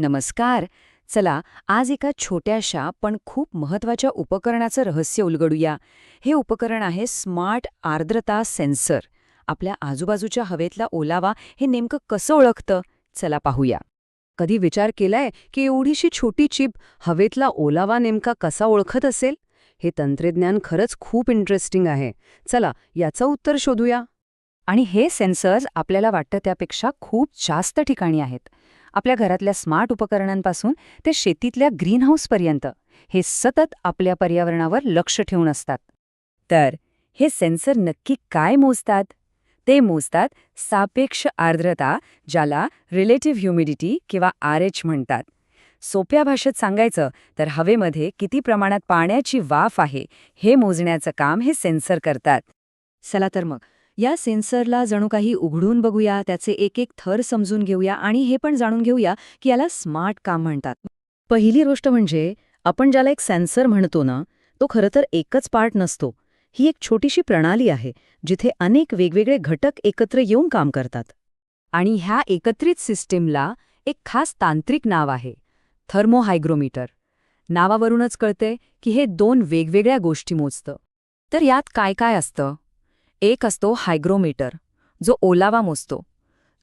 नमस्कार. चला आज एका छोट्याशा पण खूप महत्त्वाच्या उपकरणाचं रहस्य उलगडूया. हे उपकरण आहे स्मार्ट आर्द्रता सेन्सर. आपल्या आजूबाजूच्या हवेतला ओलावा हे नेमकं कसं ओळखतं? चला पाहूया. कधी विचार केलाय की एवढीशी छोटी चिप हवेतला ओलावा नेमका कसा ओळखत असेल? हे तंत्रज्ञान खरंच खूप इंटरेस्टिंग आहे. चला याचं उत्तर शोधूया. आणि हे सेन्सर्स आपल्याला वाटतं त्यापेक्षा खूप जास्त ठिकाणी आहेत. आपल्या घरातल्या स्मार्ट उपकरणांपासून ते शेतीतल्या ग्रीनहाऊसपर्यंत हे सतत आपल्या पर्यावरणावर लक्ष ठेवून असतात. तर हे सेन्सर नक्की काय मोजतात? ते मोजतात सापेक्ष आर्द्रता ज्याला रिलेटिव्ह ह्युमिडिटी किंवा आर एच म्हणतात. सोप्या भाषेत सांगायचं तर हवेमध्ये किती प्रमाणात पाण्याची वाफ आहे हे मोजण्याचं काम हे सेन्सर करतात. चला तर मग या सेन्सरला जणू काही उघडून बघूया त्याचे एक एक थर समजून घेऊया आणि हे पण जाणून घेऊया की याला स्मार्ट काम म्हणतात. पहिली गोष्ट म्हणजे आपण ज्याला एक सेन्सर म्हणतो ना तो खरं तर एकच पार्ट नसतो. ही एक छोटीशी प्रणाली आहे जिथे अनेक वेगवेगळे घटक एकत्र येऊन काम करतात. आणि ह्या एकत्रित सिस्टीमला एक खास तांत्रिक नाव आहे थर्मोहायग्रोमीटर. नावावरूनच कळते की हे दोन वेगवेगळ्या गोष्टी मोजतं. तर यात काय काय असतं? एक असतो हायग्रोमीटर जो ओलावा मोजतो.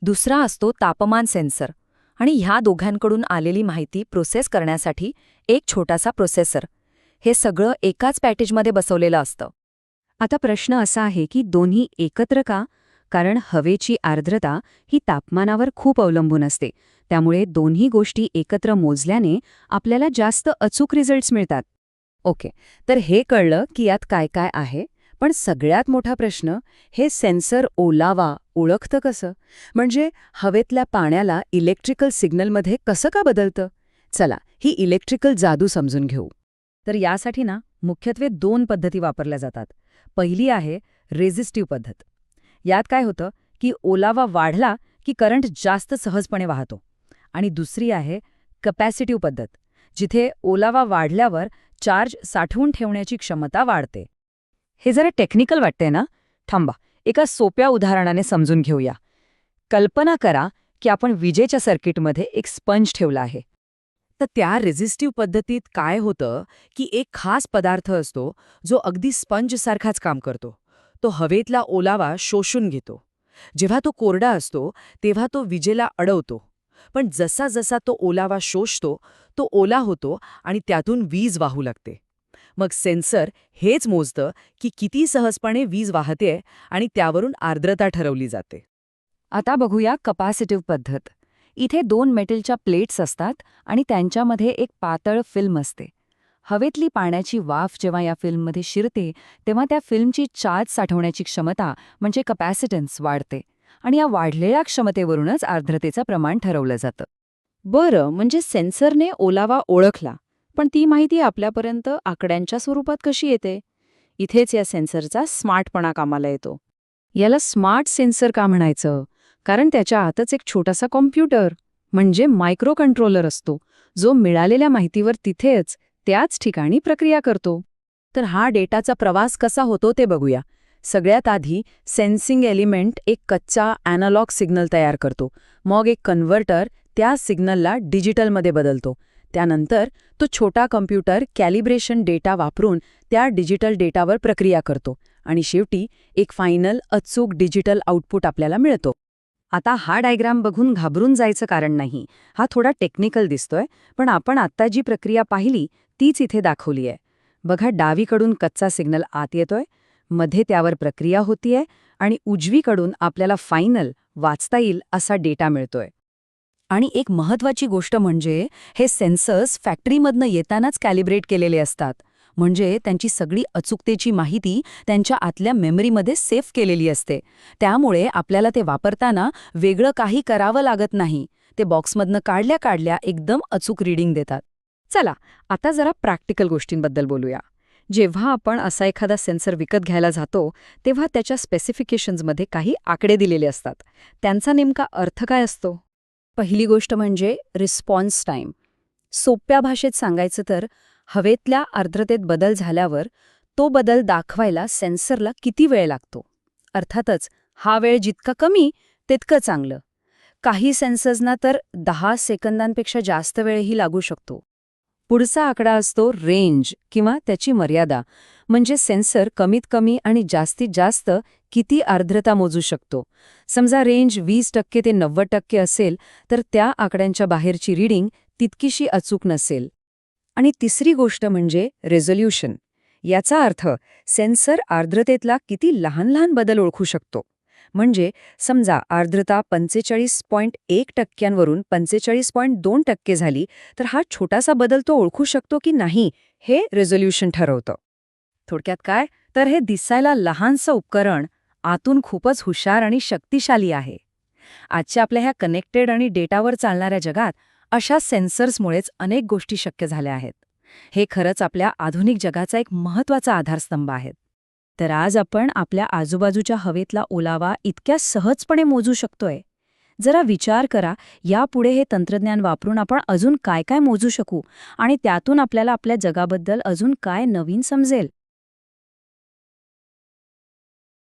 दुसरा असतो तापमान सेन्सर आणि ह्या दोघांकडून आलेली माहिती प्रोसेस करण्यासाठी एक छोटासा प्रोसेसर. हे सगळं एकाच पॅटेजमध्ये बसवलेलं असतं. आता प्रश्न असा आहे की दोन्ही एकत्र का? कारण हवेची आर्द्रता ही तापमानावर खूप अवलंबून असते. त्यामुळे दोन्ही गोष्टी एकत्र मोजल्याने आपल्याला जास्त अचूक रिझल्ट्स मिळतात. ओके तर हे कळलं की यात काय काय आहे? पण सगळ्यात मोठा प्रश्न हे सेन्सर ओलावा ओळखतं कसं? म्हणजे हवेतल्या पाण्याला इलेक्ट्रिकल सिग्नलमध्ये कसं का बदलतं? चला ही इलेक्ट्रिकल जादू समजून घेऊ. तर यासाठी ना मुख्यत्वे दोन पद्धती वापरल्या जातात. पहिली आहे रेझिस्टिव्ह पद्धत. यात काय होतं की ओलावा वाढला की करंट जास्त सहजपणे वाहतो. आणि दुसरी आहे कपॅसिटिव्ह पद्धत जिथे ओलावा वाढल्यावर चार्ज साठवून ठेवण्याची क्षमता वाढते. हे जरा टेक्निकल वाटतंय ना? थांबा एका सोप्या उदाहरणाने समजून घेऊया. कल्पना करा की आपण विजेच्या सर्किटमध्ये एक स्पंज ठेवला आहे. तर त्या रेझिस्टिव्ह पद्धतीत काय होतं की एक खास पदार्थ असतो जो अगदी स्पंजसारखाच काम करतो. तो हवेतला ओलावा शोषून घेतो. जेव्हा तो कोरडा असतो तेव्हा तो विजेला अडवतो. पण जसा जसा तो ओलावा शोषतो तो ओला होतो आणि त्यातून वीज वाहू लागते. मग सेन्सर हेच मोजतं की किती सहजपणे वीज वाहतेय आणि त्यावरून आर्द्रता ठरवली जाते. आता बघूया कपॅसिटिव्ह पद्धत. इथे दोन मेटलच्या प्लेट्स असतात आणि त्यांच्यामध्ये एक पातळ फिल्म असते. हवेतली पाण्याची वाफ जेव्हा या फिल्ममध्ये शिरते तेव्हा त्या फिल्मची चार्ज साठवण्याची क्षमता म्हणजे कपॅसिटन्स वाढते. आणि या वाढलेल्या क्षमतेवरूनच आर्द्रतेचं प्रमाण ठरवलं जातं. बरं म्हणजे सेन्सरने ओलावा ओळखला. पण ती माहिती आपल्यापर्यंत आकड्यांच्या स्वरूपात कशी येते? इथेच या सेन्सरचा स्मार्टपणा कामाला येतो. याला स्मार्ट सेन्सर का म्हणायचं? कारण त्याच्या आतच एक छोटासा कॉम्प्युटर म्हणजे मायक्रो कंट्रोलर असतो जो मिळालेल्या माहितीवर तिथेच त्याच ठिकाणी प्रक्रिया करतो. तर हा डेटाचा प्रवास कसा होतो ते बघूया. सगळ्यात आधी सेन्सिंग एलिमेंट एक कच्चा ॲनालॉग सिग्नल तयार करतो. मग एक कन्व्हर्टर त्या सिग्नलला डिजिटलमध्ये बदलतो. त्यानंतर तो छोटा कम्प्युटर कॅलिब्रेशन डेटा वापरून त्या डिजिटल डेटावर प्रक्रिया करतो आणि शेवटी एक फायनल अचूक डिजिटल आउटपुट आपल्याला मिळतो. आता हा डायग्राम बघून घाबरून जायचं कारण नाही. हा थोडा टेक्निकल दिसतोय पण आपण आत्ता जी प्रक्रिया पाहिली तीच इथे दाखवली आहे बघा डावीकडून कच्चा सिग्नल आत येतोयमध्ये त्यावर प्रक्रिया होतीये आणि उजवीकडून आपल्याला फायनल वाचता येईल असा डेटा मिळतोय. आणि एक महत्वाची गोष्ट म्हणजे हे सेन्सर्स फॅक्टरीमधनं येतानाच कॅलिब्रेट केलेले असतात. म्हणजे त्यांची सगळी अचूकतेची माहिती त्यांच्या आतल्या मेमरीमध्ये सेफ केलेली असते. त्यामुळे आपल्याला ते वापरताना वेगळं काही करावं लागत नाही. ते बॉक्समधनं काढल्या काढल्या एकदम अचूक रीडिंग देतात. चला आता जरा प्रॅक्टिकल गोष्टींबद्दल बोलूया. जेव्हा आपण असा एखादा सेन्सर विकत घ्यायला जातो तेव्हा त्याच्या स्पेसिफिकेशन्समध्ये काही आकडे दिलेले असतात. त्यांचा नेमका अर्थ काय असतो? पहिली गोष्ट म्हणजे रिस्पॉन्स टाईम सोप्या भाषेत सांगायचं तर हवेतल्या आर्द्रतेत बदल झाल्यावर तो बदल दाखवायला सेन्सरला किती वेळ लागतो? अर्थातच हा वेळ जितका कमी तितकं चांगलं. काही सेन्सर्सना तर दहा सेकंदांपेक्षा जास्त वेळही लागू शकतो. पुढचा आकडा असतो रेंज किंवा त्याची मर्यादा. म्हणजे सेन्सर कमीत कमी आणि जास्तीत जास्त किती आर्द्रता मोजू शकतो. समजा रेंज वीस टक्के ते नव्वद टक्के असेल तर त्या आकड्यांच्या बाहेरची रीडिंग तितकीशी अचूक नसेल. आणि तिसरी गोष्ट म्हणजे रेझोल्युशन. याचा अर्थ सेन्सर आर्द्रतेतला किती लहान लहान बदल ओळखू शकतो. म्हणजे समजा आर्द्रता पंचेचाळीस पॉईंट एक टक्क्यांवरून पंचेचाळीस पॉईंट दोन टक्के झाली तर हा छोटासा बदल तो ओळखू शकतो की नाही हे रेझोल्युशन ठरवतं. थोडक्यात काय? तर हे दिसायला लहानसं उपकरण आतून खूपच हुशार आणि शक्तिशाली आहे. आजच्या आपल्या ह्या कनेक्टेड आणि डेटावर चालणाऱ्या जगात अशा सेन्सर्समुळेच अनेक गोष्टी शक्य झाल्या आहेत. हे खरंच आपल्या आधुनिक जगाचा एक महत्त्वाचा आधारस्तंभ आहेत. तर आज आपण आपल्या आजूबाजूच्या हवेतला ओलावा इतक्या सहजपणे मोजू शकतोय. जरा विचार करा यापुढे हे तंत्रज्ञान वापरून आपण अजून काय काय मोजू शकू आणि त्यातून आपल्याला आपल्या जगाबद्दल अजून काय नवीन समजेल?